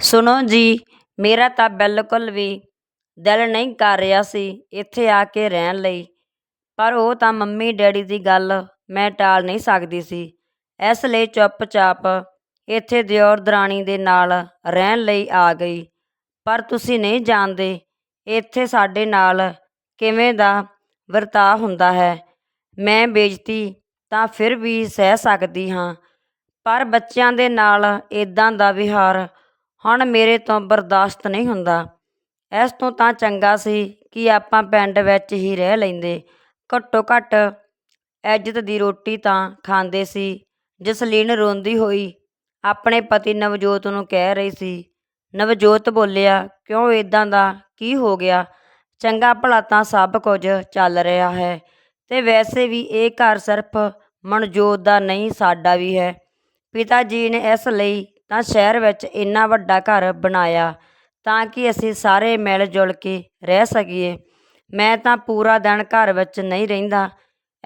ਸੁਣੋ ਜੀ, ਮੇਰਾ ਤਾਂ ਬਿਲਕੁਲ ਵੀ ਦਿਲ ਨਹੀਂ ਕਰ ਰਿਹਾ ਸੀ ਇੱਥੇ ਆ ਕੇ ਰਹਿਣ ਲਈ। ਪਰ ਉਹ ਤਾਂ ਮੰਮੀ ਡੈਡੀ ਦੀ ਗੱਲ ਮੈਂ ਟਾਲ ਨਹੀਂ ਸਕਦੀ ਸੀ। ਇਸ ਲਈ ਚੁੱਪਚਾਪ ਇੱਥੇ ਦਿਓਰ ਦਰਾਣੀ ਦੇ ਨਾਲ ਰਹਿਣ ਲਈ ਆ ਗਈ। ਪਰ ਤੁਸੀਂ ਨਹੀਂ ਜਾਣਦੇ ਇੱਥੇ ਸਾਡੇ ਨਾਲ ਕਿਵੇਂ ਦਾ ਵਰਤਾਅ ਹੁੰਦਾ ਹੈ। ਮੈਂ ਬੇਇੱਜ਼ਤੀ ਤਾਂ ਫਿਰ ਵੀ ਸਹਿ ਸਕਦੀ ਹਾਂ। ਪਰ ਬੱਚਿਆਂ ਦੇ ਨਾਲ ਇੱਦਾਂ ਦਾ ਵਿਹਾਰ ਹੁਣ ਮੇਰੇ ਤੋਂ ਬਰਦਾਸ਼ਤ ਨਹੀਂ ਹੁੰਦਾ। ਇਸ ਤੋਂ ਤਾਂ ਚੰਗਾ ਸੀ ਕਿ ਆਪਾਂ ਪਿੰਡ ਵਿੱਚ ਹੀ ਰਹਿ ਲੈਂਦੇ। ਘੱਟੋ ਘੱਟ ਇੱਜ਼ਤ ਦੀ ਰੋਟੀ ਤਾਂ ਖਾਂਦੇ ਸੀ। ਜਸਲੀਨ ਰੋਂਦੀ ਹੋਈ ਆਪਣੇ ਪਤੀ ਨਵਜੋਤ ਨੂੰ ਕਹਿ ਰਹੀ ਸੀ, ਨਵਜੋਤ ਬੋਲਿਆ, ਕਿਉਂ ਇਦਾਂ ਦਾ? ਕੀ ਹੋ ਗਿਆ? ਚੰਗਾ ਭਲਾ ਤਾਂ ਸਭ ਕੁਝ ਚੱਲ ਰਿਹਾ ਹੈ। ਤੇ ਵੈਸੇ ਵੀ ਇਹ ਘਰ ਸਿਰਫ ਮਨਜੋਤ ਦਾ ਨਹੀਂ, ਸਾਡਾ ਵੀ ਹੈ। ਪਿਤਾ ਜੀ ਨੇ ਇਸ ਲਈ ਤਾਂ ਸ਼ਹਿਰ ਵਿੱਚ ਇੰਨਾ ਵੱਡਾ ਘਰ ਬਣਾਇਆ ਤਾਂ ਕਿ ਅਸੀਂ ਸਾਰੇ ਮਿਲ ਜੁਲ ਕੇ ਰਹਿ ਸਕੀਏ। ਮੈਂ ਤਾਂ ਪੂਰਾ ਦਿਨ ਘਰ ਵਿੱਚ ਨਹੀਂ ਰਹਿੰਦਾ।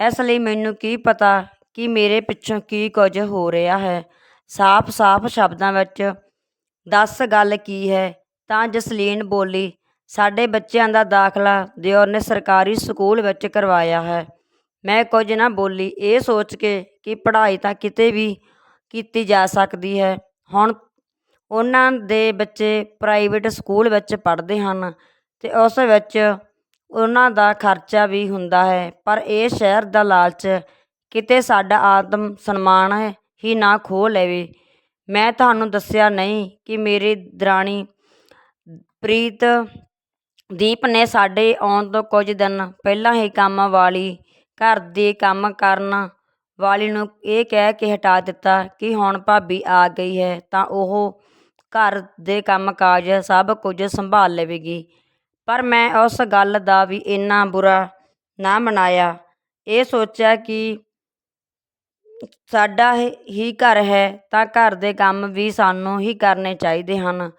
ਇਸ ਲਈ ਮੈਨੂੰ ਕੀ ਪਤਾ ਕਿ ਮੇਰੇ ਪਿੱਛੋਂ ਕੀ ਕੁਝ ਹੋ ਰਿਹਾ ਹੈ। ਸਾਫ਼-ਸਾਫ਼ ਸ਼ਬਦਾਂ ਵਿੱਚ ਦੱਸ ਗੱਲ ਕੀ ਹੈ? ਤਾਂ ਜਸਲੀਨ ਬੋਲੀ, ਸਾਡੇ ਬੱਚਿਆਂ ਦਾ ਦਾਖਲਾ ਦਿਓਰ ਨੇ ਸਰਕਾਰੀ ਸਕੂਲ ਵਿੱਚ ਕਰਵਾਇਆ ਹੈ। ਮੈਂ ਕੁਝ ਨਾ ਬੋਲੀ, ਇਹ ਸੋਚ ਕੇ ਕਿ ਪੜ੍ਹਾਈ ਤਾਂ ਕਿਤੇ ਵੀ ਕੀਤੀ ਜਾ ਸਕਦੀ ਹੈ। ਹੁਣ ਉਹਨਾਂ ਦੇ ਬੱਚੇ ਪ੍ਰਾਈਵੇਟ ਸਕੂਲ ਵਿੱਚ ਪੜ੍ਹਦੇ ਹਨ ਅਤੇ ਉਸ ਵਿੱਚ ਉਹਨਾਂ ਦਾ ਖਰਚਾ ਵੀ ਹੁੰਦਾ ਹੈ, ਪਰ ਇਹ ਸ਼ਹਿਰ ਦਾ ਲਾਲਚ ਕਿਤੇ ਸਾਡਾ ਆਤਮ ਸਨਮਾਨ ਹੀ ਨਾ ਖੋਹ ਲਵੇ। ਮੈਂ ਤੁਹਾਨੂੰ ਦੱਸਿਆ ਨਹੀਂ ਕਿ ਮੇਰੀ ਦਰਾਣੀ ਪ੍ਰੀਤ ਦੀਪ ਨੇ ਸਾਡੇ ਆਉਣ ਤੋਂ ਕੁਝ ਦਿਨ ਪਹਿਲਾਂ ਹੀ ਕੰਮ ਵਾਲੀ ਘਰ ਦੇ ਕੰਮ ਕਰਨ ਵਾਲੀ ਨੂੰ ਇਹ ਕਹਿ ਕੇ ਹਟਾ ਦਿੱਤਾ ਕਿ ਹੁਣ ਭਾਬੀ ਆ ਗਈ ਹੈ ਤਾਂ ਉਹ ਘਰ ਦੇ ਕੰਮਕਾਜ ਸਭ ਕੁਝ ਸੰਭਾਲ ਲਵੇਗੀ। ਪਰ ਮੈਂ ਉਸ ਗੱਲ ਦਾ ਵੀ ਇੰਨਾ ਬੁਰਾ ਨਾ ਮਨਾਇਆ। ਇਹ ਸੋਚਿਆ ਕਿ ਸਾਡਾ ਹੀ ਘਰ ਹੈ ਤਾਂ ਘਰ ਦੇ ਕੰਮ ਵੀ ਸਾਨੂੰ ਹੀ ਕਰਨੇ ਚਾਹੀਦੇ ਹਨ।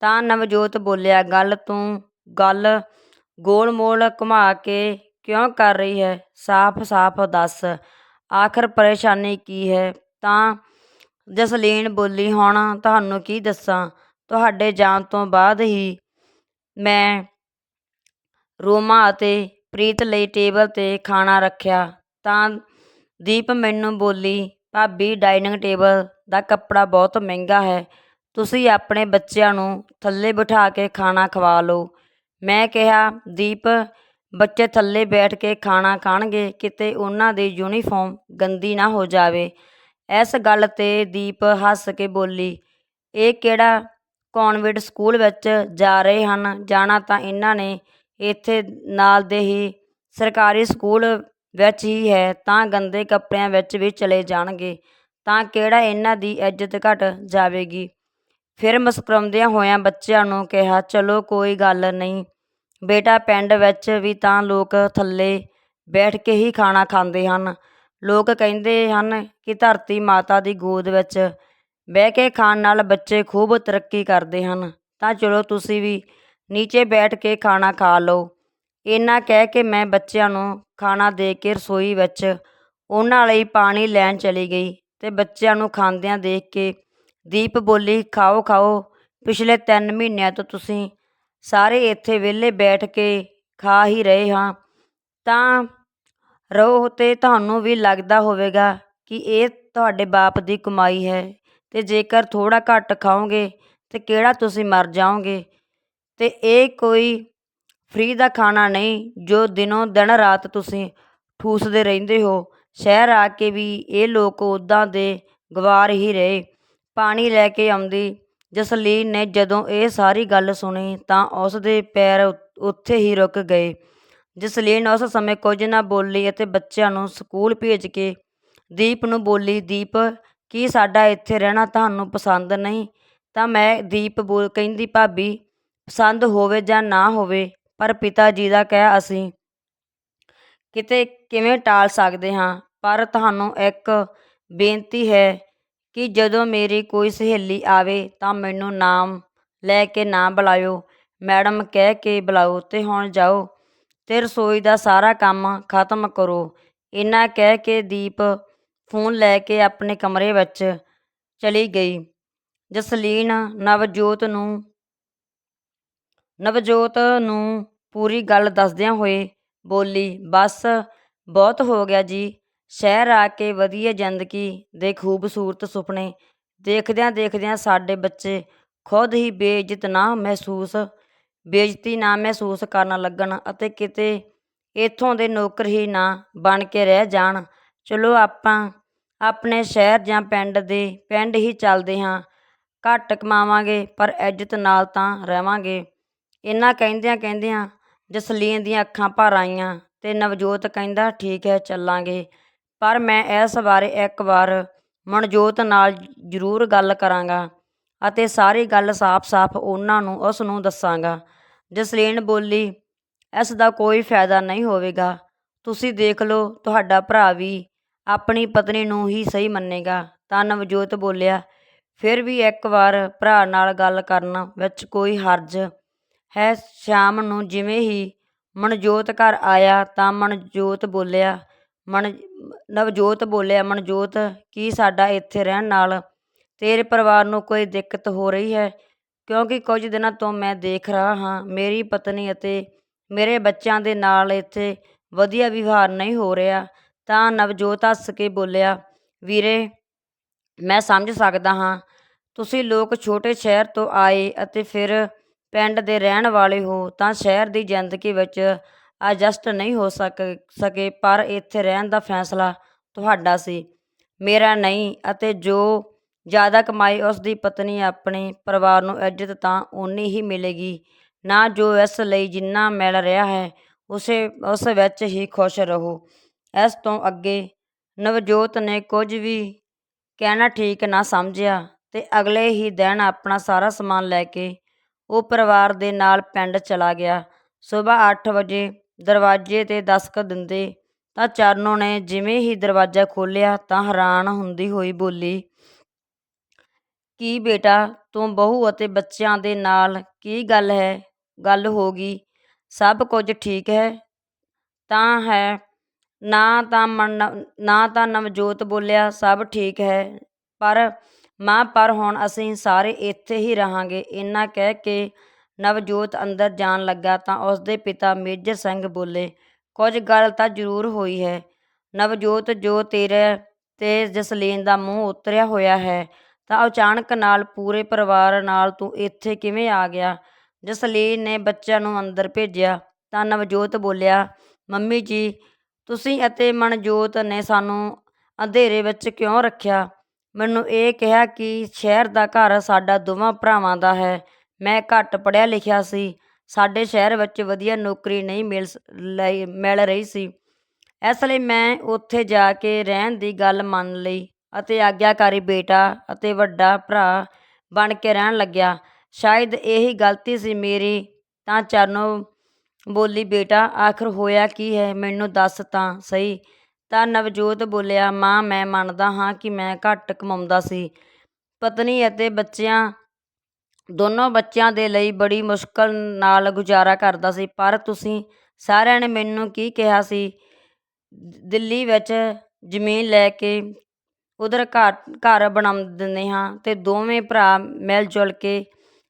ਤਾਂ ਨਵਜੋਤ ਬੋਲਿਆ, ਗੱਲ ਤੂੰ ਗੱਲ ਗੋਲ ਮੋਲ ਘੁਮਾ ਕੇ ਕਿਉਂ ਕਰ ਰਹੀ ਹੈ? ਸਾਫ਼-ਸਾਫ਼ ਦੱਸ। ਆਖਰ ਪਰੇਸ਼ਾਨੀ ਕੀ ਹੈ? ਤਾਂ ਜਸਲੀਨ ਬੋਲੀ, ਹੁਣ ਤੁਹਾਨੂੰ ਕੀ ਦੱਸਾਂ? ਤੁਹਾਡੇ ਜਾਣ ਤੋਂ ਬਾਅਦ ਹੀ ਮੈਂ ਰੋਮਾ ਅਤੇ ਪ੍ਰੀਤ ਲਈ ਟੇਬਲ 'ਤੇ ਖਾਣਾ ਰੱਖਿਆ। ਤਾਂ ਦੀਪ ਮੈਨੂੰ ਬੋਲੀ, ਭਾਬੀ ਡਾਈਨਿੰਗ ਟੇਬਲ ਦਾ ਕੱਪੜਾ ਬਹੁਤ ਮਹਿੰਗਾ ਹੈ। ਤੁਸੀਂ ਆਪਣੇ ਬੱਚਿਆਂ ਨੂੰ ਥੱਲੇ ਬਿਠਾ ਕੇ ਖਾਣਾ ਖਵਾ ਲਓ। ਮੈਂ ਕਿਹਾ, ਦੀਪ ਬੱਚੇ ਥੱਲੇ ਬੈਠ ਕੇ ਖਾਣਾ ਖਾਣਗੇ, ਕਿਤੇ ਉਹਨਾਂ ਦੀ ਯੂਨੀਫਾਰਮ ਗੰਦੀ ਨਾ ਹੋ ਜਾਵੇ। ਇਸ ਗੱਲ 'ਤੇ ਦੀਪ ਹੱਸ ਕੇ ਬੋਲੀ, ਇਹ ਕਿਹੜਾ ਕੌਨਵੈਂਟ ਸਕੂਲ ਵਿੱਚ ਜਾ ਰਹੇ ਹਨ? ਜਾਣਾ ਤਾਂ ਇਹਨਾਂ ਨੇ। ਇੱਥੇ ਨਾਲ ਦੇ ਹੀ ਸਰਕਾਰੀ ਸਕੂਲ ਵਿੱਚ ਹੀ ਹੈ, ਤਾਂ ਗੰਦੇ ਕੱਪੜਿਆਂ ਵਿੱਚ ਵੀ ਚਲੇ ਜਾਣਗੇ। ਤਾਂ ਕਿਹੜਾ ਇਹਨਾਂ ਦੀ ਇੱਜ਼ਤ ਘਟ ਜਾਵੇਗੀ? ਫਿਰ ਮੁਸਕਰਾਉਂਦਿਆਂ ਹੋਇਆਂ ਬੱਚਿਆਂ ਨੂੰ ਕਿਹਾ, ਚਲੋ, ਕੋਈ ਗੱਲ ਨਹੀਂ। ਬੇਟਾ ਪਿੰਡ ਵਿੱਚ ਵੀ ਤਾਂ ਲੋਕ ਥੱਲੇ ਬੈਠ ਕੇ ਹੀ ਖਾਣਾ ਖਾਂਦੇ ਹਨ। ਲੋਕ ਕਹਿੰਦੇ ਹਨ ਕਿ ਧਰਤੀ ਮਾਤਾ ਦੀ ਗੋਦ ਵਿੱਚ ਬਹਿ ਕੇ ਖਾਣ ਨਾਲ ਬੱਚੇ ਖੂਬ ਤਰੱਕੀ ਕਰਦੇ ਹਨ। ਤਾਂ ਚਲੋ ਤੁਸੀਂ ਵੀ ਨੀਚੇ ਬੈਠ ਕੇ ਖਾਣਾ ਖਾ ਲਓ। ਇੰਨਾ ਕਹਿ ਕੇ ਮੈਂ ਬੱਚਿਆਂ ਨੂੰ ਖਾਣਾ ਦੇ ਕੇ ਰਸੋਈ ਵਿੱਚ ਉਹਨਾਂ ਲਈ ਪਾਣੀ ਲੈਣ ਚਲੀ ਗਈ ਤੇ ਬੱਚਿਆਂ ਨੂੰ ਖਾਂਦਿਆਂ ਦੇਖ ਕੇ ਦੀਪ ਬੋਲੀ, ਖਾਓ ਖਾਓ, ਪਿਛਲੇ 3 ਮਹੀਨਿਆਂ ਤੋਂ ਤੁਸੀਂ ਸਾਰੇ ਇੱਥੇ ਵਿਹਲੇ ਬੈਠ ਕੇ ਖਾ ਹੀ ਰਹੇ ਹਾਂ। ਤਾਂ ਰਹੋ ਤੇ ਤੁਹਾਨੂੰ ਵੀ ਲੱਗਦਾ ਹੋਵੇਗਾ ਕਿ ਇਹ ਤੁਹਾਡੇ ਬਾਪ ਦੀ ਕਮਾਈ ਹੈ ਅਤੇ ਜੇਕਰ ਥੋੜ੍ਹਾ ਘੱਟ ਖਾਓਗੇ ਤਾਂ ਕਿਹੜਾ ਤੁਸੀਂ ਮਰ ਜਾਓਗੇ? ਤੇ ਇਹ ਕੋਈ ਫ੍ਰੀ ਦਾ ਖਾਣਾ ਨਹੀਂ ਜੋ ਦਿਨੋਂ ਦਿਨ ਰਾਤ ਤੁਸੀਂ ਠੂਸਦੇ ਰਹਿੰਦੇ ਹੋ। ਸ਼ਹਿਰ ਆ ਕੇ ਵੀ ਇਹ ਲੋਕ ਉੱਦਾਂ ਦੇ ਗਵਾਰ ਹੀ ਰਹੇ। ਪਾਣੀ ਲੈ ਕੇ ਆਉਂਦੀ ਜਸਲੀਨ ਨੇ ਜਦੋਂ ਇਹ ਸਾਰੀ ਗੱਲ ਸੁਣੀ ਤਾਂ ਉਸ ਦੇ ਪੈਰ ਉੱਥੇ ਹੀ ਰੁਕ ਗਏ। ਜਸਲੀਨ ਉਸ ਸਮੇਂ ਕੁਝ ਨਾ ਬੋਲੀ ਅਤੇ ਬੱਚਿਆਂ ਨੂੰ ਸਕੂਲ ਭੇਜ ਕੇ ਦੀਪ ਨੂੰ ਬੋਲੀ, ਦੀਪ, ਕੀ ਸਾਡਾ ਇੱਥੇ ਰਹਿਣਾ ਤੁਹਾਨੂੰ ਪਸੰਦ ਨਹੀਂ? ਤਾਂ ਮੈਂ ਦੀਪ ਬੋਲ ਕਹਿੰਦੀ, ਭਾਬੀ, ਪਸੰਦ ਹੋਵੇ ਜਾਂ ਨਾ ਹੋਵੇ, ਪਰ ਪਿਤਾ ਜੀ ਦਾ ਕਹਿ ਅਸੀਂ ਕਿਤੇ ਕਿਵੇਂ ਟਾਲ ਸਕਦੇ ਹਾਂ? ਪਰ ਤੁਹਾਨੂੰ ਇੱਕ ਬੇਨਤੀ ਹੈ ਕਿ ਜਦੋਂ ਮੇਰੀ ਕੋਈ ਸਹੇਲੀ ਆਵੇ ਤਾਂ ਮੈਨੂੰ ਨਾਮ ਲੈ ਕੇ ਨਾ ਬੁਲਾਇਓ। ਮੈਡਮ ਕਹਿ ਕੇ ਬੁਲਾਓ ਅਤੇ ਹੁਣ ਜਾਓ। ਅਤੇ ਰਸੋਈ ਦਾ ਸਾਰਾ ਕੰਮ ਖਤਮ ਕਰੋ। ਇੰਨਾ ਕਹਿ ਕੇ ਦੀਪ ਫੋਨ ਲੈ ਕੇ ਆਪਣੇ ਕਮਰੇ ਵਿੱਚ ਚਲੀ ਗਈ। ਜਸਲੀਨ, ਨਵਜੋਤ ਨੂੰ ਨਵਜੋਤ ਨੂੰ ਪੂਰੀ ਗੱਲ ਦੱਸਦਿਆਂ ਹੋਏ ਬੋਲੀ, ਬਸ, ਬਹੁਤ ਹੋ ਗਿਆ ਜੀ। ਸ਼ਹਿਰ ਆ ਕੇ ਵਧੀਆ ਜ਼ਿੰਦਗੀ ਦੇ ਖੂਬਸੂਰਤ ਸੁਪਨੇ ਦੇਖਦਿਆਂ ਦੇਖਦਿਆਂ ਸਾਡੇ ਬੱਚੇ ਖੁਦ ਹੀ ਬੇਇੱਜ਼ਤ ਨਾ ਮਹਿਸੂਸ, ਬੇਇੱਜ਼ਤੀ ਨਾ ਮਹਿਸੂਸ ਕਰਨ ਲੱਗਣ ਅਤੇ ਕਿਤੇ ਇੱਥੋਂ ਦੇ ਨੌਕਰ ਹੀ ਨਾ ਬਣ ਕੇ ਰਹਿ ਜਾਣ। ਚਲੋ ਆਪਾਂ ਆਪਣੇ ਸ਼ਹਿਰ ਜਾਂ ਪਿੰਡ ਦੇ ਪਿੰਡ ਹੀ ਚੱਲਦੇ ਹਾਂ, ਘੱਟ ਕਮਾਵਾਂਗੇ ਪਰ ਇੱਜ਼ਤ ਨਾਲ ਤਾਂ ਰਵਾਂਗੇ। ਇੰਨਾ ਕਹਿੰਦਿਆਂ ਕਹਿੰਦਿਆਂ ਜਸਲੀਨ ਦੀਆਂ ਅੱਖਾਂ ਭਰ ਆਈਆਂ ਤੇ ਨਵਜੋਤ ਕਹਿੰਦਾ, ਠੀਕ ਹੈ, ਚੱਲਾਂਗੇ। ਪਰ ਮੈਂ ਇਸ ਬਾਰੇ ਇੱਕ ਵਾਰ ਮਨਜੋਤ ਨਾਲ ਜ਼ਰੂਰ ਗੱਲ ਕਰਾਂਗਾ ਅਤੇ ਸਾਰੀ ਗੱਲ ਸਾਫ਼-ਸਾਫ਼ ਉਹਨਾਂ ਨੂੰ, ਉਸ ਨੂੰ ਦੱਸਾਂਗਾ। ਜਸਲੀਨ ਬੋਲੀ, ਇਸ ਦਾ ਕੋਈ ਫਾਇਦਾ ਨਹੀਂ ਹੋਵੇਗਾ। ਤੁਸੀਂ ਦੇਖ ਲਓ, ਤੁਹਾਡਾ ਭਰਾ ਵੀ ਆਪਣੀ ਪਤਨੀ ਨੂੰ ਹੀ ਸਹੀ ਮੰਨੇਗਾ। ਤਾਂ ਨਵਜੋਤ ਬੋਲਿਆ, ਫਿਰ ਵੀ ਇੱਕ ਵਾਰ ਭਰਾ ਨਾਲ ਗੱਲ ਕਰਨ ਵਿੱਚ ਕੋਈ ਹਰਜ ਹੈ? ਸ਼ਾਮ ਨੂੰ ਜਿਵੇਂ ਹੀ ਮਨਜੋਤ ਘਰ ਆਇਆ ਤਾਂ ਮਨਜੋਤ ਬੋਲਿਆ ਮਨ ਨਵਜੋਤ ਬੋਲਿਆ, ਮਨਜੋਤ, ਕੀ ਸਾਡਾ ਇੱਥੇ ਰਹਿਣ ਨਾਲ ਤੇਰੇ ਪਰਿਵਾਰ ਨੂੰ ਕੋਈ ਦਿੱਕਤ ਹੋ ਰਹੀ ਹੈ? ਕਿਉਂਕਿ ਕੁਝ ਦਿਨਾਂ ਤੋਂ ਮੈਂ ਦੇਖ ਰਿਹਾ ਹਾਂ, ਮੇਰੀ ਪਤਨੀ ਅਤੇ ਮੇਰੇ ਬੱਚਿਆਂ ਦੇ ਨਾਲ ਇੱਥੇ ਵਧੀਆ ਵਿਵਹਾਰ ਨਹੀਂ ਹੋ ਰਿਹਾ। ਤਾਂ ਨਵਜੋਤ ਹੱਸ ਕੇ ਬੋਲਿਆ, ਵੀਰੇ, ਮੈਂ ਸਮਝ ਸਕਦਾ ਹਾਂ। ਤੁਸੀਂ ਲੋਕ ਛੋਟੇ ਸ਼ਹਿਰ ਤੋਂ ਆਏ ਅਤੇ ਫਿਰ ਪਿੰਡ ਦੇ ਰਹਿਣ ਵਾਲੇ ਹੋ, ਤਾਂ ਸ਼ਹਿਰ ਦੀ ਜ਼ਿੰਦਗੀ ਵਿੱਚ ਐਡਜਸਟ ਨਹੀਂ ਹੋ ਸਕ, ਸਕੇ, ਪਰ ਇੱਥੇ ਰਹਿਣ ਦਾ ਫੈਸਲਾ ਤੁਹਾਡਾ ਸੀ। ਮੇਰਾ ਨਹੀਂ, ਅਤੇ ਜੋ ਜ਼ਿਆਦਾ ਕਮਾਈ ਉਸ ਦੀ ਪਤਨੀ ਆਪਣੇ ਪਰਿਵਾਰ ਨੂੰ ਇੱਜ਼ਤ ਤਾਂ ਓਨੀ ਹੀ ਮਿਲੇਗੀ। ਨਾ ਜੋ ਇਸ ਲਈ ਜਿੰਨਾ ਮਿਲ ਰਿਹਾ ਹੈ, ਉਸੇ, ਉਸ ਵਿੱਚ ਹੀ ਖੁਸ਼ ਰਹੋ। ਇਸ ਤੋਂ ਅੱਗੇ ਨਵਜੋਤ ਨੇ ਕੁਝ ਵੀ ਕਹਿਣਾ ਠੀਕ ਨਾ ਸਮਝਿਆ, ਤੇ ਅਗਲੇ ਹੀ ਦਿਨ ਆਪਣਾ ਸਾਰਾ ਸਮਾਨ ਲੈ ਕੇ ਉਹ ਪਰਿਵਾਰ ਦੇ ਨਾਲ ਪਿੰਡ ਚਲਾ ਗਿਆ। ਸਵੇਰ 8 ਵਜੇ ਦਰਵਾਜ਼ੇ ਤੇ ਦਸਤਕ ਦਿੰਦੇ ਤਾਂ ਚਰਨੋਂ ਨੇ ਜਿਵੇਂ ਹੀ ਦਰਵਾਜ਼ਾ ਖੋਲ੍ਹਿਆ ਤਾਂ ਹੈਰਾਨ ਹੁੰਦੀ ਹੋਈ ਬੋਲੀ, ਕੀ ਬੇਟਾ, ਤੂੰ ਬਹੂ ਅਤੇ ਬੱਚਿਆਂ ਦੇ ਨਾਲ ਕੀ ਗੱਲ ਹੈ? ਗੱਲ ਹੋ ਗਈ। ਸਭ ਕੁਝ ਠੀਕ ਹੈ? ਤਾਂ ਹੈ। ਨਾ ਤਾਂ ਮਨ, ਨਾ ਤਾਂ ਨਵਜੋਤ ਬੋਲਿਆ, ਸਭ ਠੀਕ ਹੈ। ਪਰ, ਮਾਂ, ਪਰ ਹੁਣ ਅਸੀਂ ਸਾਰੇ ਇੱਥੇ ਹੀ ਰਹਾਂਗੇ। ਇੰਨਾ ਕਹਿ ਕੇ ਨਵਜੋਤ ਅੰਦਰ ਜਾਣ ਲੱਗਾ ਤਾਂ ਉਸਦੇ ਪਿਤਾ ਮੇਜਰ ਸਿੰਘ ਬੋਲੇ, ਕੁਝ ਗੱਲ ਤਾਂ ਜ਼ਰੂਰ ਹੋਈ ਹੈ। ਨਵਜੋਤ, ਜੋ ਤੇਰੇ ਤੇ ਜਸਲੀਨ ਦਾ ਮੂੰਹ ਉਤਰਿਆ ਹੋਇਆ ਹੈ, ਤਾਂ ਅਚਾਨਕ ਨਾਲ ਪੂਰੇ ਪਰਿਵਾਰ ਨਾਲ ਤੂੰ ਇੱਥੇ ਕਿਵੇਂ ਆ ਗਿਆ? ਜਸਲੀਨ ਨੇ ਬੱਚਿਆਂ ਨੂੰ ਅੰਦਰ ਭੇਜਿਆ, ਤਾਂ ਨਵਜੋਤ ਬੋਲਿਆ, ਮੰਮੀ ਜੀ, ਤੁਸੀਂ ਅਤੇ ਮਨਜੋਤ ਨੇ ਸਾਨੂੰ ਅੰਧੇਰੇ ਵਿੱਚ ਕਿਉਂ ਰੱਖਿਆ? ਮੈਨੂੰ ਇਹ ਕਿਹਾ ਕਿ ਸ਼ਹਿਰ ਦਾ ਘਰ ਸਾਡਾ ਦੋਵਾਂ ਭਰਾਵਾਂ ਦਾ ਹੈ। ਮੈਂ ਘੱਟ ਪੜ੍ਹਿਆ ਲਿਖਿਆ ਸੀ। ਸਾਡੇ ਸ਼ਹਿਰ ਵਿੱਚ ਵਧੀਆ ਨੌਕਰੀ ਨਹੀਂ ਮਿਲ ਸ- ਲਈ, ਮਿਲ ਰਹੀ ਸੀ। ਇਸ ਲਈ ਮੈਂ ਉੱਥੇ ਜਾ ਕੇ ਰਹਿਣ ਦੀ ਗੱਲ ਮੰਨ ਲਈ ਅਤੇ ਆਗਿਆਕਾਰੀ ਬੇਟਾ ਅਤੇ ਵੱਡਾ ਭਰਾ ਬਣ ਕੇ ਰਹਿਣ ਲੱਗਿਆ। ਸ਼ਾਇਦ ਇਹੀ ਗਲਤੀ ਸੀ ਮੇਰੀ, ਤਾਂ ਚਰਨੋ ਬੋਲੀ, ਬੇਟਾ, ਆਖਰ ਹੋਇਆ ਕੀ ਹੈ? ਮੈਨੂੰ ਦੱਸ ਤਾਂ ਸਹੀ। ਤਾਂ ਨਵਜੋਤ ਬੋਲਿਆ, ਮਾਂ, ਮੈਂ ਮੰਨਦਾ ਹਾਂ ਕਿ ਮੈਂ ਘੱਟ ਕਮਾਉਂਦਾ ਸੀ। ਪਤਨੀ ਅਤੇ ਬੱਚਿਆਂ ਦੋਨੋਂ ਬੱਚਿਆਂ ਦੇ ਲਈ ਬੜੀ ਮੁਸ਼ਕਲ ਨਾਲ ਗੁਜ਼ਾਰਾ ਕਰਦਾ ਸੀ, ਪਰ ਤੁਸੀਂ ਸਾਰਿਆਂ ਨੇ ਮੈਨੂੰ ਕੀ ਕਿਹਾ ਸੀ? ਦਿੱਲੀ ਵਿੱਚ ਜ਼ਮੀਨ ਲੈ ਕੇ ਉਧਰ ਘਰ ਘਰ ਬਣਾ ਦਿੰਦੇ ਹਾਂ ਅਤੇ ਦੋਵੇਂ ਭਰਾ ਮਿਲ ਜੁਲ ਕੇ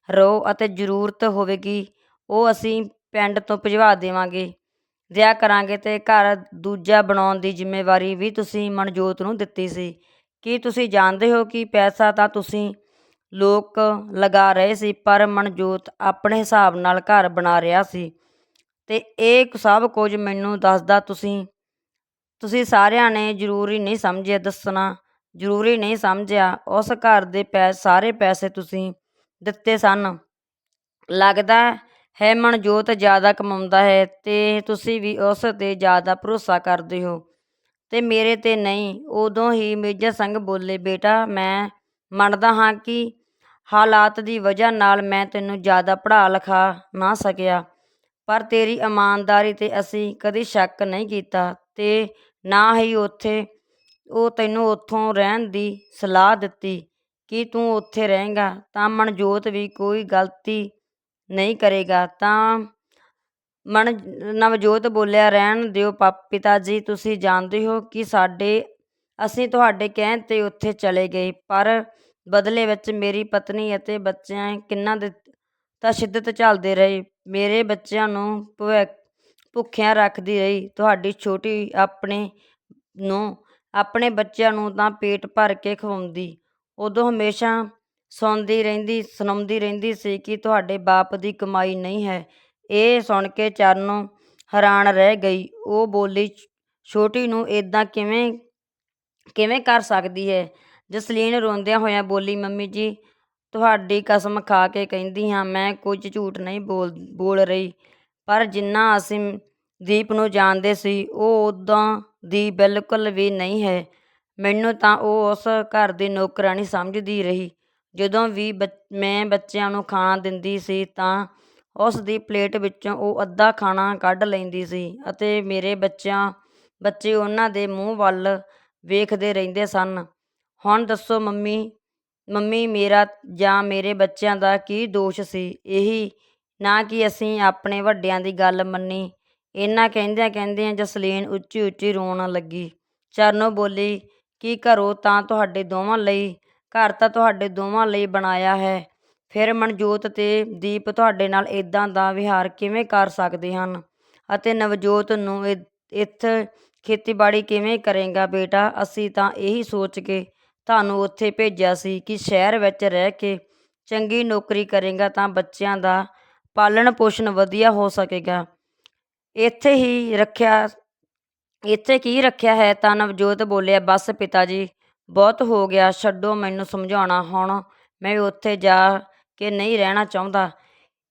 ਰਹੋ ਅਤੇ ਜ਼ਰੂਰਤ ਹੋਵੇਗੀ, ਉਹ ਅਸੀਂ ਪਿੰਡ ਤੋਂ ਭਿਜਵਾ ਦੇਵਾਂਗੇ ਦਿਆ ਕਰਾਂਗੇ ਅਤੇ ਘਰ ਦੂਜਾ ਬਣਾਉਣ ਦੀ ਜ਼ਿੰਮੇਵਾਰੀ ਵੀ ਤੁਸੀਂ ਮਨਜੋਤ ਨੂੰ ਦਿੱਤੀ ਸੀ। ਕੀ ਤੁਸੀਂ ਜਾਣਦੇ ਹੋ ਕਿ ਪੈਸਾ ਤਾਂ ਤੁਸੀਂ ਲੋਕ ਲਗਾ ਰਹੇ ਸੀ, ਪਰ ਮਨਜੋਤ ਆਪਣੇ ਹਿਸਾਬ ਨਾਲ ਘਰ ਬਣਾ ਰਿਹਾ ਸੀ। ਤੇ ਇਹ ਸਭ ਕੁਝ ਮੈਨੂੰ ਦੱਸਦਾ ਤੁਸੀਂ ਤੁਸੀਂ ਸਾਰਿਆਂ ਨੇ ਜ਼ਰੂਰੀ ਨਹੀਂ ਸਮਝਿਆ ਦੱਸਣਾ, ਜ਼ਰੂਰੀ ਨਹੀਂ ਸਮਝਿਆ, ਉਸ ਘਰ ਦੇ ਪੈ, ਸਾਰੇ ਪੈਸੇ ਤੁਸੀਂ ਦਿੱਤੇ ਸਨ। ਲੱਗਦਾ ਹੈ ਮਨਜੋਤ ਜ਼ਿਆਦਾ ਕਮਾਉਂਦਾ ਹੈ ਤੇ ਤੁਸੀਂ ਵੀ ਉਸ 'ਤੇ ਜ਼ਿਆਦਾ ਭਰੋਸਾ ਕਰਦੇ ਹੋ। ਤੇ ਮੇਰੇ 'ਤੇ ਨਹੀਂ, ਉਦੋਂ ਹੀ ਮੇਜਰ ਸਿੰਘ ਬੋਲੇ, ਬੇਟਾ, ਮੈਂ ਮੰਨਦਾ ਹਾਂ ਕਿ ਹਾਲਾਤ ਦੀ ਵਜ੍ਹਾ ਨਾਲ ਮੈਂ ਤੈਨੂੰ ਜ਼ਿਆਦਾ ਪੜ੍ਹਾ ਲਿਖਾ ਨਾ ਸਕਿਆ। ਪਰ ਤੇਰੀ ਇਮਾਨਦਾਰੀ 'ਤੇ ਅਸੀਂ ਕਦੀ ਸ਼ੱਕ ਨਹੀਂ ਕੀਤਾ ਤੇ ਨਾ ਹੀ ਉੱਥੇ, ਉਹ ਤੈਨੂੰ ਉੱਥੋਂ ਰਹਿਣ ਦੀ ਸਲਾਹ ਦਿੱਤੀ ਕਿ ਤੂੰ ਉੱਥੇ ਰਹੇਗਾ ਤਾਂ ਮਨਜੋਤ ਵੀ ਕੋਈ ਗਲਤੀ ਨਹੀਂ ਕਰੇਗਾ। ਤਾਂ ਮਨ, ਨਵਜੋਤ ਬੋਲਿਆ, ਰਹਿਣ ਦਿਓ ਪਾ ਪਿਤਾ ਜੀ ਤੁਸੀਂ ਜਾਣਦੇ ਹੋ ਕਿ ਸਾਡੇ, ਅਸੀਂ ਤੁਹਾਡੇ ਕਹਿਣ 'ਤੇ ਉੱਥੇ ਚਲੇ ਗਏ, ਪਰ ਬਦਲੇ ਵਿੱਚ ਮੇਰੀ ਪਤਨੀ ਅਤੇ ਬੱਚਿਆਂ ਕਿੰਨਾ ਦੇ ਤਾਂ ਸ਼ਿੱਦਤ ਝੱਲਦੇ ਰਹੇ। ਮੇਰੇ ਬੱਚਿਆਂ ਨੂੰ ਭੁ- ਭੁੱਖਿਆਂ ਰੱਖਦੀ ਰਹੀ। ਤੁਹਾਡੀ ਛੋਟੀ ਆਪਣੇ ਨੂੰ, ਆਪਣੇ ਬੱਚਿਆਂ ਨੂੰ ਤਾਂ ਪੇਟ ਭਰ ਕੇ ਖਵਾਉਂਦੀ। ਉਦੋਂ ਹਮੇਸ਼ਾ ਸੁਣਦੀ ਰਹਿੰਦੀ, ਸੁਣਾਉਂਦੀ ਰਹਿੰਦੀ ਸੀ ਕਿ ਤੁਹਾਡੇ ਬਾਪ ਦੀ ਕਮਾਈ ਨਹੀਂ ਹੈ। ਇਹ ਸੁਣ ਕੇ ਚਰਨੋਂ ਹੈਰਾਨ ਰਹਿ ਗਈ। ਉਹ ਬੋਲੀ, ਛੋਟੀ ਨੂੰ ਏਦਾਂ ਕਿਵੇਂ ਕਿਵੇਂ ਕਰ ਸਕਦੀ ਹੈ? ਜਸਲੀਨ ਰੋਂਦਿਆਂ ਹੋਇਆਂ ਬੋਲੀ, ਮੰਮੀ ਜੀ, ਤੁਹਾਡੀ ਕਸਮ ਖਾ ਕੇ ਕਹਿੰਦੀ ਹਾਂ, ਮੈਂ ਕੁਝ ਝੂਠ ਨਹੀਂ ਬੋਲ ਬੋਲ ਰਹੀ। ਪਰ ਜਿੰਨਾ ਅਸੀਂ ਦੀਪ ਨੂੰ ਜਾਣਦੇ ਸੀ, ਉਹ ਉਦਾਂ ਦੀ ਬਿਲਕੁਲ ਵੀ ਨਹੀਂ ਹੈ। ਮੈਨੂੰ ਤਾਂ ਉਹ ਉਸ ਘਰ ਦੀ ਨੌਕਰਾਣੀ ਸਮਝਦੀ ਰਹੀ। ਜਦੋਂ ਵੀ ਬੱਚ- ਮੈਂ ਬੱਚਿਆਂ ਨੂੰ ਖਾਣਾ ਦਿੰਦੀ ਸੀ ਤਾਂ ਉਸ ਦੀ ਪਲੇਟ ਵਿੱਚੋਂ ਉਹ ਅੱਧਾ ਖਾਣਾ ਕੱਢ ਲੈਂਦੀ ਸੀ ਅਤੇ ਮੇਰੇ ਬੱਚਿਆਂ, ਬੱਚੇ ਉਹਨਾਂ ਦੇ ਮੂੰਹ ਵੱਲ ਵੇਖਦੇ ਰਹਿੰਦੇ ਸਨ। ਹੁਣ ਦੱਸੋ ਮੰਮੀ ਮੰਮੀ ਮੇਰਾ ਜਾਂ ਮੇਰੇ ਬੱਚਿਆਂ ਦਾ ਕੀ ਦੋਸ਼ ਸੀ? ਇਹੀ ਨਾ ਕਿ ਅਸੀਂ ਆਪਣੇ ਵੱਡਿਆਂ ਦੀ ਗੱਲ ਮੰਨੀ। ਇਹਨਾਂ ਕਹਿੰਦਿਆਂ ਕਹਿੰਦਿਆਂ ਜਸਲੀਨ ਉੱਚੀ ਉੱਚੀ ਰੋਣ ਲੱਗੀ। ਚਰਨੋ ਬੋਲੀ, ਕਿ ਘਰੋਂ ਤਾਂ ਤੁਹਾਡੇ ਦੋਵਾਂ ਲਈ? ਘਰ ਤਾਂ ਤੁਹਾਡੇ ਦੋਵਾਂ ਲਈ ਬਣਾਇਆ ਹੈ। ਫਿਰ ਮਨਜੋਤ ਤੇ ਦੀਪ ਤੁਹਾਡੇ ਨਾਲ ਇਦਾਂ ਦਾ ਵਿਹਾਰ ਕਿਵੇਂ ਕਰ ਸਕਦੇ ਹਨ? ਅਤੇ ਨਵਜੋਤ ਨੂੰ ਇ- ਇੱਥੇ ਖੇਤੀਬਾੜੀ ਕਿਵੇਂ ਕਰੇਗਾ ਬੇਟਾ? ਅਸੀਂ ਤਾਂ ਇਹੀ ਸੋਚ ਕੇ ਤੁਹਾਨੂੰ ਉੱਥੇ ਭੇਜਿਆ ਸੀ ਕਿ ਸ਼ਹਿਰ ਵਿੱਚ ਰਹਿ ਕੇ ਚੰਗੀ ਨੌਕਰੀ ਕਰੇਗਾ ਤਾਂ ਬੱਚਿਆਂ ਦਾ ਪਾਲਣ ਪੋਸ਼ਣ ਵਧੀਆ ਹੋ ਸਕੇਗਾ। ਇੱਥੇ ਹੀ ਰੱਖਿਆ, ਇੱਥੇ ਕੀ ਰੱਖਿਆ ਹੈ? ਤਾਂ ਨਵਜੋਤ ਬੋਲਿਆ, ਬਸ ਪਿਤਾ ਜੀ ਬਹੁਤ ਹੋ ਗਿਆ, ਛੱਡੋ ਮੈਨੂੰ ਸਮਝਾਉਣਾ। ਹੁਣ ਮੈਂ ਉੱਥੇ ਜਾ ਕੇ ਨਹੀਂ ਰਹਿਣਾ ਚਾਹੁੰਦਾ।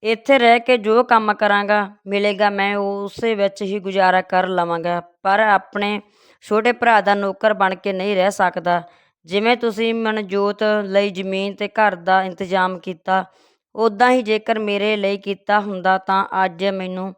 ਇੱਥੇ ਰਹਿ ਕੇ ਜੋ ਕੰਮ ਕਰਾਂਗਾ, ਮਿਲੇਗਾ, ਮੈਂ ਉਸੇ ਵਿੱਚ ਹੀ ਗੁਜ਼ਾਰਾ ਕਰ ਲਵਾਂਗਾ। ਪਰ ਆਪਣੇ ਛੋਟੇ ਭਰਾ ਦਾ ਨੌਕਰ ਬਣ ਕੇ ਨਹੀਂ ਰਹਿ ਸਕਦਾ। ਜਿਵੇਂ ਤੁਸੀਂ ਮਨਜੋਤ ਲਈ ਜ਼ਮੀਨ ਤੇ ਘਰ ਦਾ ਇੰਤਜ਼ਾਮ ਕੀਤਾ ਉਦਾਂ ਹੀ ਜੇਕਰ ਮੇਰੇ ਲਈ ਕੀਤਾ ਹੁੰਦਾ ਤਾਂ ਅੱਜ ਮੈਨੂੰ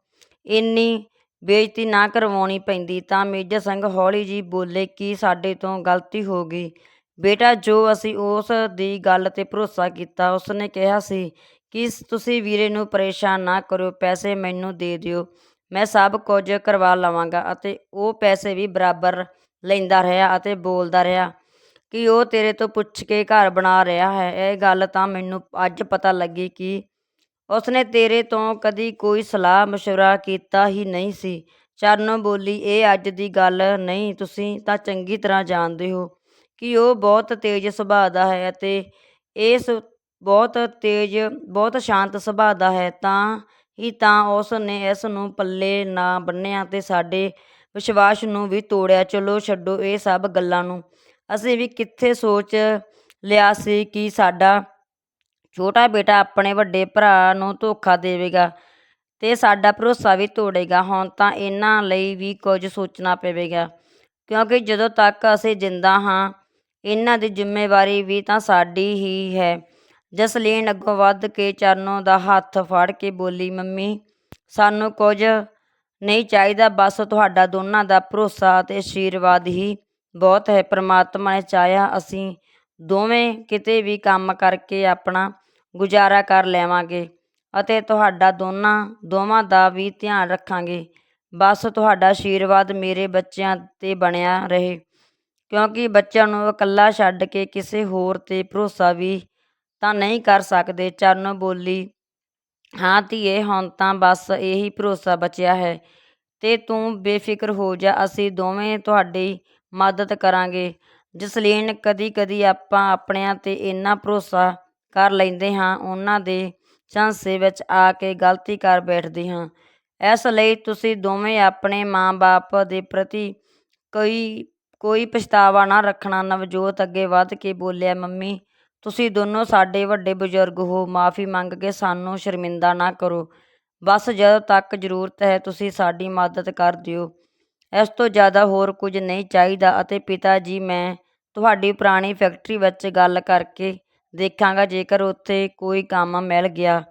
ਇੰਨੀ ਬੇਇੱਜ਼ਤੀ ਨਾ ਕਰਵਾਉਣੀ ਪੈਂਦੀ। ਤਾਂ ਮੇਜਰ ਸਿੰਘ ਹੌਲੀ ਜੀ ਬੋਲੇ, ਕਿ ਸਾਡੇ ਤੋਂ ਗਲਤੀ ਹੋ ਗਈ? ਬੇਟਾ, ਜੋ ਅਸੀਂ ਉਸ ਦੀ ਗੱਲ ਤੇ ਭਰੋਸਾ ਕੀਤਾ, ਉਸਨੇ ਕਿਹਾ ਸੀ ਕਿ ਤੁਸੀਂ ਵੀਰੇ ਨੂੰ ਪਰੇਸ਼ਾਨ ਨਾ ਕਰੋ ਪੈਸੇ ਮੈਨੂੰ ਦੇ ਦਿਓ, ਮੈਂ ਸਭ ਕੁਝ ਕਰਵਾ ਲਵਾਂਗਾ। ਅਤੇ ਉਹ ਪੈਸੇ ਵੀ ਬਰਾਬਰ ਲੈਂਦਾ ਰਿਹਾ ਅਤੇ ਬੋਲਦਾ ਰਿਹਾ ਕਿ ਉਹ ਤੇਰੇ ਤੋਂ ਪੁੱਛ ਕੇ ਘਰ ਬਣਾ ਰਿਹਾ ਹੈ। ਇਹ ਗੱਲ ਤਾਂ ਮੈਨੂੰ ਅੱਜ ਪਤਾ ਲੱਗੀ ਕਿ ਉਸਨੇ ਤੇਰੇ ਤੋਂ ਕਦੀ ਕੋਈ ਸਲਾਹ ਮਸ਼ਵਰਾ ਕੀਤਾ ਹੀ ਨਹੀਂ ਸੀ। ਚਰਨੋਂ ਬੋਲੀ, ਇਹ ਅੱਜ ਦੀ ਗੱਲ ਨਹੀਂ, ਤੁਸੀਂ ਤਾਂ ਚੰਗੀ ਤਰ੍ਹਾਂ ਜਾਣਦੇ ਹੋ ਕਿ ਉਹ ਬਹੁਤ ਤੇਜ਼ ਸੁਭਾਅ ਦਾ ਹੈ ਅਤੇ ਇਸ ਬਹੁਤ ਤੇਜ਼, ਬਹੁਤ ਸ਼ਾਂਤ ਸੁਭਾਅ ਦਾ ਹੈ। ਤਾਂ ਹੀ ਤਾਂ ਉਸ ਨੇ ਇਸ ਨੂੰ ਪੱਲੇ ਨਾ ਬੰਨਿਆ ਤੇ ਸਾਡੇ ਵਿਸ਼ਵਾਸ ਨੂੰ ਵੀ ਤੋੜਿਆ। ਚਲੋ, ਛੱਡੋ ਇਹ ਸਭ ਗੱਲਾਂ ਨੂੰ। ਅਸੀਂ ਵੀ ਕਿੱਥੇ ਸੋਚ ਲਿਆ ਸੀ ਕਿ ਸਾਡਾ ਛੋਟਾ ਬੇਟਾ ਆਪਣੇ ਵੱਡੇ ਭਰਾ ਨੂੰ ਧੋਖਾ ਦੇਵੇਗਾ ਅਤੇ ਸਾਡਾ ਭਰੋਸਾ ਵੀ ਤੋੜੇਗਾ। ਹੁਣ ਤਾਂ ਇਹਨਾਂ ਲਈ ਵੀ ਕੁਝ ਸੋਚਣਾ ਪਵੇਗਾ, ਕਿਉਂਕਿ ਜਦੋਂ ਤੱਕ ਅਸੀਂ ਜਿੰਦਾ ਹਾਂ, ਇਹਨਾਂ ਦੀ ਜ਼ਿੰਮੇਵਾਰੀ ਵੀ ਤਾਂ ਸਾਡੀ ਹੀ ਹੈ। ਜਸਲੀਨ ਅੱਗੋਂ ਵੱਧ ਕੇ ਚਰਨੋਂ ਦਾ ਹੱਥ ਫੜ ਕੇ ਬੋਲੀ, ਮੰਮੀ, ਸਾਨੂੰ ਕੁਝ ਨਹੀਂ ਚਾਹੀਦਾ, ਬਸ ਤੁਹਾਡਾ ਦੋਨਾਂ ਦਾ ਭਰੋਸਾ ਅਤੇ ਆਸ਼ੀਰਵਾਦ ਹੀ ਬਹੁਤ ਹੈ, ਪਰਮਾਤਮਾ ਨੇ ਚਾਹਿਆ ਅਸੀਂ ਦੋਵੇਂ ਕਿਤੇ ਵੀ ਕੰਮ ਕਰਕੇ ਆਪਣਾ ਗੁਜ਼ਾਰਾ ਕਰ ਲੈਵਾਂਗੇ ਅਤੇ ਤੁਹਾਡਾ ਦੋਨਾਂ, ਦੋਵਾਂ ਦਾ ਵੀ ਧਿਆਨ ਰੱਖਾਂਗੇ। ਬਸ ਤੁਹਾਡਾ ਆਸ਼ੀਰਵਾਦ ਮੇਰੇ ਬੱਚਿਆਂ 'ਤੇ ਬਣਿਆ ਰਹੇ, ਕਿਉਂਕਿ ਬੱਚਿਆਂ ਨੂੰ ਇਕੱਲਾ ਛੱਡ ਕੇ ਕਿਸੇ ਹੋਰ 'ਤੇ ਭਰੋਸਾ ਵੀ ਤਾਂ ਨਹੀਂ ਕਰ ਸਕਦੇ। ਚਰਨ ਬੋਲੀ, ਹਾਂ ਧੀਏ, ਹੁਣ ਤਾਂ ਬਸ ਇਹੀ ਭਰੋਸਾ ਬਚਿਆ ਹੈ ਤੇ ਤੂੰ ਬੇਫਿਕਰ ਹੋ ਜਾ, ਅਸੀਂ ਦੋਵੇਂ ਤੁਹਾਡੀ ਮਦਦ ਕਰਾਂਗੇ। ਜਸਲੀਨ ਕਦੀ ਕਦੀ ਆਪਾਂ ਆਪਣਿਆਂ ਤੇ ਇੰਨਾ ਭਰੋਸਾ ਕਰ ਲੈਂਦੇ ਹਾਂ, ਉਹਨਾਂ ਦੇ ਝਾਂਸੇ ਵਿੱਚ ਆ ਕੇ ਗਲਤੀ ਕਰ ਬੈਠਦੇ ਹਾਂ। ਇਸ ਲਈ ਤੁਸੀਂ ਦੋਵੇਂ ਆਪਣੇ ਮਾਂ-ਬਾਪ ਦੇ ਪ੍ਰਤੀ ਕੋਈ ਕੋਈ ਪਛਤਾਵਾ ਨਾ ਰੱਖਣਾ। ਨਵਜੋਤ ਅੱਗੇ ਵੱਧ ਕੇ ਬੋਲਿਆ, ਮੰਮੀ, ਤੁਸੀਂ ਦੋਨੋਂ ਸਾਡੇ ਵੱਡੇ ਬਜ਼ੁਰਗ ਹੋ। ਮਾਫੀ ਮੰਗ ਕੇ ਸਾਨੂੰ ਸ਼ਰਮਿੰਦਾ ਨਾ ਕਰੋ। ਬਸ ਜਦੋਂ ਤੱਕ ਜ਼ਰੂਰਤ ਹੈ, ਤੁਸੀਂ ਸਾਡੀ ਮਦਦ ਕਰ ਦਿਓ। ਇਸ ਤੋਂ ਜ਼ਿਆਦਾ ਹੋਰ ਕੁਝ ਨਹੀਂ ਚਾਹੀਦਾ ਅਤੇ ਪਿਤਾ ਜੀ, ਮੈਂ ਤੁਹਾਡੀ ਪੁਰਾਣੀ ਫੈਕਟਰੀ ਵਿੱਚ ਗੱਲ ਕਰਕੇ ਦੇਖਾਂਗਾ, ਜੇਕਰ ਉੱਥੇ ਕੋਈ ਕੰਮ ਮਿਲ ਗਿਆ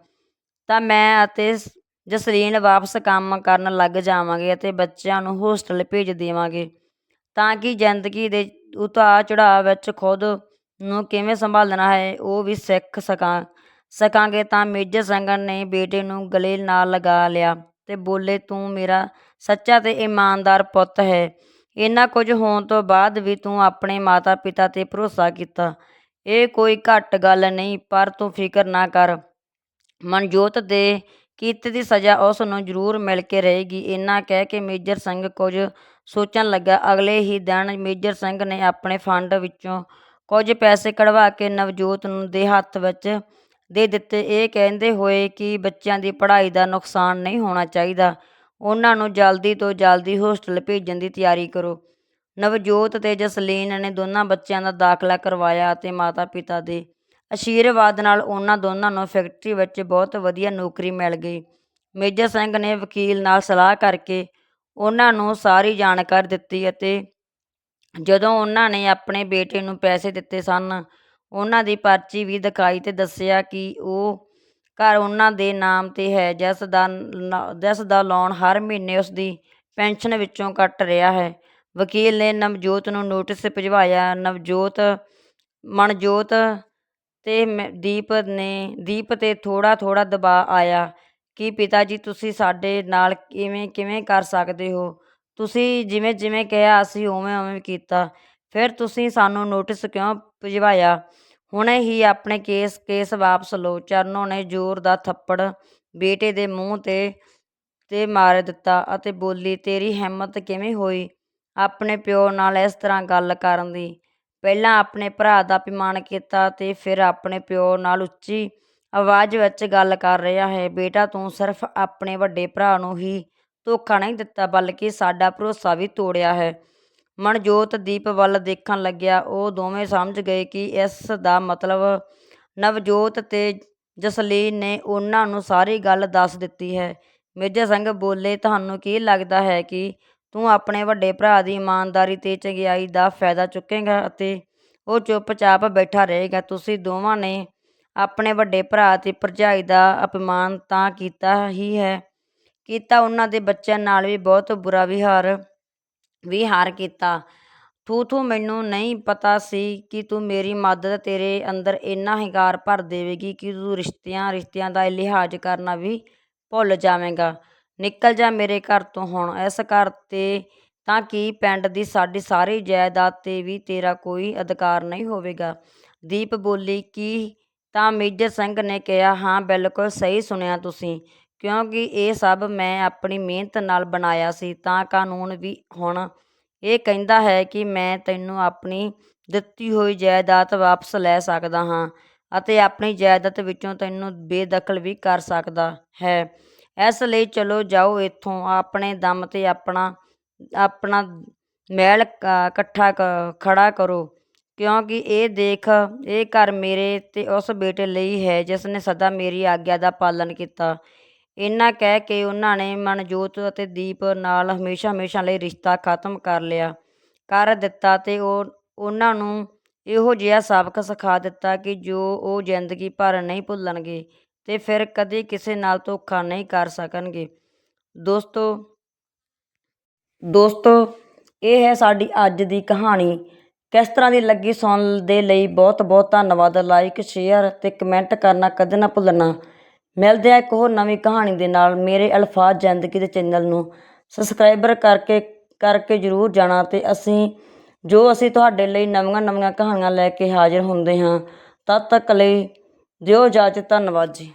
ਤਾਂ ਮੈਂ ਅਤੇ ਸ- ਜਸਲੀਨ ਵਾਪਸ ਕੰਮ ਕਰਨ ਲੱਗ ਜਾਵਾਂਗੇ ਅਤੇ ਬੱਚਿਆਂ ਨੂੰ ਹੋਸਟਲ ਭੇਜ ਦੇਵਾਂਗੇ ਤਾਂ ਕਿ ਜ਼ਿੰਦਗੀ ਦੇ ਉਤਾਰ ਚੜਾਅ ਵਿੱਚ ਖੁਦ ਨੂੰ ਕਿਵੇਂ ਸੰਭਾਲਣਾ ਹੈ, ਉਹ ਵੀ ਸਿੱਖ ਸਕਾਂ, ਸਕਾਂਗੇ ਤਾਂ ਮੇਜਰ ਸੰਗਨ ਨੇ ਬੇਟੇ ਨੂੰ ਗਲੇ ਨਾਲ ਲਗਾ ਲਿਆ ਤੇ ਬੋਲੇ, ਤੂੰ ਮੇਰਾ ਸੱਚਾ ਤੇ ਇਮਾਨਦਾਰ ਪੁੱਤ ਹੈ। ਇੰਨਾ ਕੁਝ ਹੋਣ ਤੋਂ ਬਾਅਦ ਵੀ ਤੂੰ ਆਪਣੇ ਮਾਤਾ ਪਿਤਾ ਤੇ ਭਰੋਸਾ ਕੀਤਾ। ਇਹ ਕੋਈ ਘੱਟ ਗੱਲ ਨਹੀਂ, ਪਰ ਤੂੰ ਫਿਕਰ ਨਾ ਕਰ। ਮਨਜੋਤ ਦੇ ਕੀਤੇ ਦੀ ਸਜ਼ਾ ਉਸ ਨੂੰ ਜ਼ਰੂਰ ਮਿਲ ਕੇ ਰਹੇਗੀ। ਇੰਨਾ ਕਹਿ ਕੇ ਮੇਜਰ ਸਿੰਘ ਕੁਝ ਸੋਚਣ ਲੱਗਾ। ਅਗਲੇ ਹੀ ਦਿਨ ਮੇਜਰ ਸਿੰਘ ਨੇ ਆਪਣੇ ਫੰਡ ਵਿੱਚੋਂ ਕੁਝ ਪੈਸੇ ਕਢਵਾ ਕੇ ਨਵਜੋਤ ਨੂੰ ਦੇ ਹੱਥ ਵਿੱਚ ਦੇ ਦਿੱਤੇ। ਇਹ ਕਹਿੰਦੇ ਹੋਏ ਕਿ ਬੱਚਿਆਂ ਦੀ ਪੜ੍ਹਾਈ ਦਾ ਨੁਕਸਾਨ ਨਹੀਂ ਹੋਣਾ ਚਾਹੀਦਾ। ਉਹਨਾਂ ਨੂੰ ਜਲਦੀ ਤੋਂ ਜਲਦੀ ਹੋਸਟਲ ਭੇਜਣ ਦੀ ਤਿਆਰੀ ਕਰੋ। ਨਵਜੋਤ ਤੇ ਜਸਲੀਨ ਨੇ ਦੋਨਾਂ ਬੱਚਿਆਂ ਦਾ ਦਾਖਲਾ ਕਰਵਾਇਆ ਅਤੇ ਮਾਤਾ-ਪਿਤਾ ਦੇ ਅਸ਼ੀਰਵਾਦ ਨਾਲ ਉਹਨਾਂ ਦੋਨਾਂ ਨੂੰ ਫੈਕਟਰੀ ਵਿੱਚ ਬਹੁਤ ਵਧੀਆ ਨੌਕਰੀ ਮਿਲ ਗਈ। ਮੇਜਰ ਸਿੰਘ ਨੇ ਵਕੀਲ ਨਾਲ ਸਲਾਹ ਕਰਕੇ ਉਹਨਾਂ ਨੂੰ ਸਾਰੀ ਜਾਣਕਾਰੀ ਦਿੱਤੀ ਅਤੇ ਜਦੋਂ ਉਹਨਾਂ ਨੇ ਆਪਣੇ ਬੇਟੇ ਨੂੰ ਪੈਸੇ ਦਿੱਤੇ ਸਨ, ਉਹਨਾਂ ਦੀ ਪਰਚੀ ਵੀ ਦਿਖਾਈ ਤੇ ਦੱਸਿਆ ਕਿ ਉਹ ਘਰ ਉਹਨਾਂ ਦੇ ਨਾਮ ਤੇ ਹੈ, ਜਿਸ ਦਾ ਨ- ਜਿਸ ਦਾ ਲੋਨ ਹਰ ਮਹੀਨੇ ਉਸਦੀ ਪੈਨਸ਼ਨ ਵਿੱਚੋਂ ਕੱਟ ਰਿਹਾ ਹੈ। ਵਕੀਲ ਨੇ ਨਵਜੋਤ ਨੂੰ ਨੋਟਿਸ ਭਿਜਵਾਇਆ। ਨਵਜੋਤ, ਮਨਜੋਤ ਤੇ ਮ- ਦੀਪ ਨੇ, ਦੀਪ ਤੇ ਥੋੜਾ ਥੋੜ੍ਹਾ ਦਬਾਅ ਆਇਆ। ਕਿ ਪਿਤਾ ਜੀ ਤੁਸੀਂ ਸਾਡੇ ਨਾਲ ਕਿਵੇਂ ਕਿਵੇਂ ਕਰ ਸਕਦੇ ਹੋ? ਤੁਸੀਂ ਜਿਵੇਂ ਜਿਵੇਂ ਕਿਹਾ, ਅਸੀਂ ਉਵੇਂ ਉਵੇਂ ਕੀਤਾ। ਫਿਰ ਤੁਸੀਂ ਸਾਨੂੰ ਨੋਟਿਸ ਕਿਉਂ ਭਿਜਵਾਇਆ? ਹੁਣੇ ਹੀ ਆਪਣੇ ਕੇਸ ਕੇਸ ਵਾਪਸ ਲਓ। ਚਰਨੋ ਨੇ ਜ਼ੋਰ ਦਾ ਥੱਪੜ ਬੇਟੇ ਦੇ ਮੂੰਹ ਤੇ ਤੇ ਮਾਰ ਦਿੱਤਾ ਅਤੇ ਬੋਲੀ, ਤੇਰੀ ਹਿੰਮਤ ਕਿਵੇਂ ਹੋਈ? ਆਪਣੇ ਪਿਓ ਨਾਲ ਇਸ ਤਰ੍ਹਾਂ ਗੱਲ ਕਰਨ ਦੀ। ਪਹਿਲਾਂ ਆਪਣੇ ਭਰਾ ਦਾ ਅਪਮਾਨ ਕੀਤਾ ਤੇ ਫਿਰ ਆਪਣੇ ਪਿਓ ਨਾਲ ਉੱਚੀ ਆਵਾਜ਼ ਵਿੱਚ ਗੱਲ ਕਰ ਰਿਹਾ ਹੈ। ਬੇਟਾ, ਤੂੰ ਸਿਰਫ ਆਪਣੇ ਵੱਡੇ ਭਰਾ ਨੂੰ ਹੀ ਧੋਖਾ ਨਹੀਂ ਦਿੱਤਾ, ਬਲਕਿ ਸਾਡਾ ਭਰੋਸਾ ਵੀ ਤੋੜਿਆ ਹੈ। ਮਨਜੋਤ ਦੀਪ ਵੱਲ ਦੇਖਣ ਲੱਗਿਆ। ਉਹ ਦੋਵੇਂ ਸਮਝ ਗਏ ਕਿ ਇਸ ਦਾ ਮਤਲਬ ਨਵਜੋਤ ਤੇ ਜਸਲੀਨ ਨੇ ਉਹਨਾਂ ਨੂੰ ਸਾਰੀ ਗੱਲ ਦੱਸ ਦਿੱਤੀ ਹੈ। ਮਿਰਜ਼ਾ ਸਿੰਘ ਬੋਲੇ, ਤੁਹਾਨੂੰ ਕੀ ਲੱਗਦਾ ਹੈ ਕਿ ਤੂੰ ਆਪਣੇ ਵੱਡੇ ਭਰਾ ਦੀ ਇਮਾਨਦਾਰੀ ਤੇ ਚੰਗਿਆਈ ਦਾ ਫਾਇਦਾ ਚੁੱਕੇਗਾ ਅਤੇ ਉਹ ਚੁੱਪਚਾਪ ਬੈਠਾ ਰਹੇਗਾ? ਤੁਸੀਂ ਦੋਵਾਂ ਨੇ ਆਪਣੇ ਵੱਡੇ ਭਰਾ ਤੇ ਭਰਜਾਈ ਦਾ ਅਪਮਾਨ ਤਾਂ ਕੀਤਾ ਹੀ ਹੈ। ਕੀਤਾ ਉਹਨਾਂ ਦੇ ਬੱਚਿਆਂ ਨਾਲ ਵੀ ਬਹੁਤ ਬੁਰਾ ਵਿਹਾਰ ਵਿਹਾਰ ਕੀਤਾ। ਥੂ ਥੂ, ਮੈਨੂੰ ਨਹੀਂ ਪਤਾ ਸੀ ਕਿ ਤੂੰ ਮੇਰੀ ਮਦਦ ਤੇਰੇ ਅੰਦਰ ਇੰਨਾ ਹੰਕਾਰ ਭਰ ਦੇਵੇਗੀ ਕਿ ਤੂੰ ਰਿਸ਼ਤਿਆਂ ਰਿਸ਼ਤਿਆਂ ਦਾ ਲਿਹਾਜ਼ ਕਰਨਾ ਵੀ ਭੁੱਲ ਜਾਵੇਂਗਾ। ਨਿਕਲ ਜਾ ਮੇਰੇ ਘਰ ਤੋਂ ਹੁਣ। ਇਸ ਘਰ ਤੇ ਤਾਂ ਕੀ ਪਿੰਡ ਦੀ ਸਾਡੀ ਸਾਰੀ ਜਾਇਦਾਦ ਤੇ ਵੀ ਤੇਰਾ ਕੋਈ ਅਧਿਕਾਰ ਨਹੀਂ ਹੋਵੇਗਾ? ਦੀਪ ਬੋਲੀ, ਕੀ? ਤਾਂ ਮੇਜਰ ਸਿੰਘ ਨੇ ਕਿਹਾ, ਹਾਂ, ਬਿਲਕੁਲ ਸਹੀ ਸੁਣਿਆ ਤੁਸੀਂ। ਕਿਉਂਕਿ ਇਹ ਸਭ ਮੈਂ ਆਪਣੀ ਮਿਹਨਤ ਨਾਲ ਬਣਾਇਆ ਸੀ, ਤਾਂ ਕਾਨੂੰਨ ਵੀ ਹੁਣ ਇਹ ਕਹਿੰਦਾ ਹੈ ਕਿ ਮੈਂ ਤੈਨੂੰ ਆਪਣੀ ਦਿੱਤੀ ਹੋਈ ਜਾਇਦਾਦ ਵਾਪਸ ਲੈ ਸਕਦਾ ਹਾਂ ਅਤੇ ਆਪਣੀ ਜਾਇਦਾਦ ਵਿੱਚੋਂ ਤੈਨੂੰ ਬੇਦਖਲ ਵੀ ਕਰ ਸਕਦਾ ਹੈ। ਇਸ ਲਈ ਚਲੋ ਜਾਓ ਇੱਥੋਂ, ਆਪਣੇ ਦਮ ਤੇ ਆਪਣਾ ਆਪਣਾ ਮਹਿਲ ਇਕੱਠਾ ਖੜਾ ਕਰੋ। ਕਿਉਂਕਿ ਇਹ ਦੇਖ, ਇਹ ਘਰ ਮੇਰੇ ਤੇ ਉਸ ਬੇਟੇ ਲਈ ਹੈ, ਜਿਸ ਨੇ ਸਦਾ ਮੇਰੀ ਆਗਿਆ ਦਾ ਪਾਲਣ ਕੀਤਾ। ਇੰਨਾ ਕਹਿ ਕੇ ਉਹਨਾਂ ਨੇ ਮਨਜੋਤ ਅਤੇ ਦੀਪ ਨਾਲ ਹਮੇਸ਼ਾ ਹਮੇਸ਼ਾ ਲਈ ਰਿਸ਼ਤਾ ਖਤਮ ਕਰ ਲਿਆ, ਕਰ ਦਿੱਤਾ ਤੇ ਉਹ, ਉਹਨਾਂ ਨੂੰ ਇਹੋ ਜਿਹਾ ਸਬਕ ਸਿਖਾ ਦਿੱਤਾ ਕਿ ਜੋ ਉਹ ਜ਼ਿੰਦਗੀ ਭਰ ਨਹੀਂ ਭੁੱਲਣਗੇ ਤੇ ਫਿਰ ਕਦੇ ਕਿਸੇ ਨਾਲ ਧੋਖਾ ਨਹੀਂ ਕਰ ਸਕਣਗੇ। ਦੋਸਤੋ ਦੋਸਤੋ, ਇਹ ਹੈ ਸਾਡੀ ਅੱਜ ਦੀ ਕਹਾਣੀ। ਕਿਸ ਤਰ੍ਹਾਂ ਦੀ ਲੱਗੀ ਸੁਣਨ ਦੇ ਲਈ ਬਹੁਤ ਬਹੁਤ ਧੰਨਵਾਦ। ਲਾਈਕ ਸ਼ੇਅਰ ਤੇ ਕਮੈਂਟ ਕਰਨਾ ਕਦੇ ਨਾ ਭੁੱਲਣਾ। ਮਿਲਦੇ ਆ ਇੱਕ ਹੋਰ ਨਵੀਂ ਕਹਾਣੀ ਦੇ ਨਾਲ ਮੇਰੇ ਅਲਫਾਜ਼ ਜ਼ਿੰਦਗੀ ਦੇ ਚੈਨਲ ਨੂੰ ਸਬਸਕ੍ਰਾਈਬਰ ਕਰਕੇ ਕਰਕੇ ਜ਼ਰੂਰ ਜਾਣਾ ਤੇ ਅਸੀਂ, ਜੋ ਅਸੀਂ ਤੁਹਾਡੇ ਲਈ ਨਵੀਆਂ ਨਵੀਆਂ ਕਹਾਣੀਆਂ ਲੈ ਕੇ ਹਾਜ਼ਰ ਹੁੰਦੇ ਹਾਂ, ਤਦ ਤੱਕ ਲਈ ਦਿਓ ਇਜਾਜ਼ਤ, ਧੰਨਵਾਦ ਜੀ।